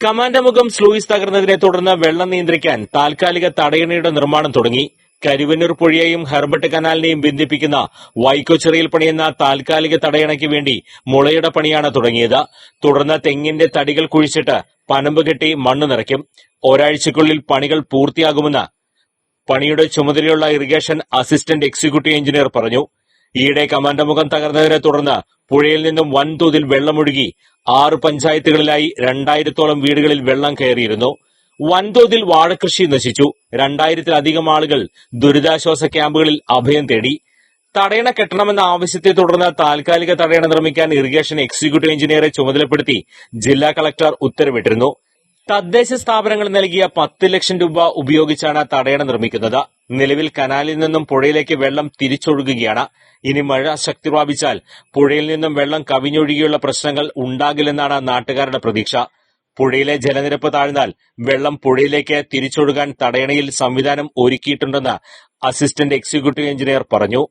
കമാൻഡമുഖം sluice തകർന്നതിനെ തുടർന്ന് വെള്ളം നിയന്ത്രിക്കാൻ താൽക്കാലിക തടയണയുടെ നിർമ്മാണം തുടങ്ങി. കരുവന്നൂർ പുഴയെയും ഹെർബട്ട് കനാലിനെയും ബന്ധിപ്പിക്കുന്ന വൈക്കോച്ചിറയിൽ പണിയുന്ന താൽക്കാലിക തടയണയ്ക്ക് വേണ്ടി മുളയുടെ പണിയാണ് തുടങ്ങിയത്. തുടർന്ന് തെങ്ങിന്റെ തടികൾ കുഴിച്ചിട്ട് പനമ്പ് കെട്ടി മണ്ണ് നിറയ്ക്കും. ഒരാഴ്ചക്കുള്ളിൽ പണികൾ പൂർത്തിയാകുമെന്ന് പണിയുടെ ചുമതലയുള്ള ഇറിഗേഷൻ അസിസ്റ്റന്റ് എക്സിക്യൂട്ടീവ് എഞ്ചിനീയർ പറഞ്ഞു. ഈയിടെ കമാൻഡമുഖം തകർന്നതിനെ തുടർന്ന് പുഴയിൽ നിന്നും വൻതോതിൽ വെള്ളമൊഴുകി ആറ് പഞ്ചായത്തുകളിലായി രണ്ടായിരത്തോളം വീടുകളിൽ വെള്ളം കയറിയിരുന്നു. വൻതോതിൽ വാഴകൃഷി നശിച്ചു. രണ്ടായിരത്തിലധികം ആളുകൾ ദുരിതാശ്വാസ ക്യാമ്പുകളിൽ അഭയം തേടി. തടയണ കെട്ടണമെന്ന ആവശ്യത്തെ തുടർന്ന് താൽക്കാലിക തടയണ നിർമ്മിക്കാൻ ഇറിഗേഷൻ എക്സിക്യൂട്ടീവ് എഞ്ചിനീയറെ ചുമതലപ്പെടുത്തി ജില്ലാ കളക്ടർ ഉത്തരവിട്ടിരുന്നു. തദ്ദേശ സ്ഥാപനങ്ങൾ നൽകിയ പത്ത് ലക്ഷം രൂപ ഉപയോഗിച്ചാണ് തടയണ നിർമ്മിക്കുന്നത്. നിലവിൽ കനാലിൽ നിന്നും പുഴയിലേക്ക് വെള്ളം തിരിച്ചൊഴുകുകയാണ്. ഇനി മഴ ശക്തി പ്രാപിച്ചാൽ പുഴയിൽ നിന്നും വെള്ളം കവിഞ്ഞൊഴുകിയുള്ള പ്രശ്നങ്ങൾ ഉണ്ടാകില്ലെന്നാണ് നാട്ടുകാരുടെ പ്രതീക്ഷ. പുഴയിലെ ജലനിരപ്പ് താഴ്ന്നാൽ വെള്ളം പുഴയിലേക്ക് തിരിച്ചൊഴുകാൻ തടയണയിൽ സംവിധാനം ഒരുക്കിയിട്ടുണ്ടെന്ന് അസിസ്റ്റന്റ് എക്സിക്യൂട്ടീവ് എഞ്ചിനീയർ പറഞ്ഞു.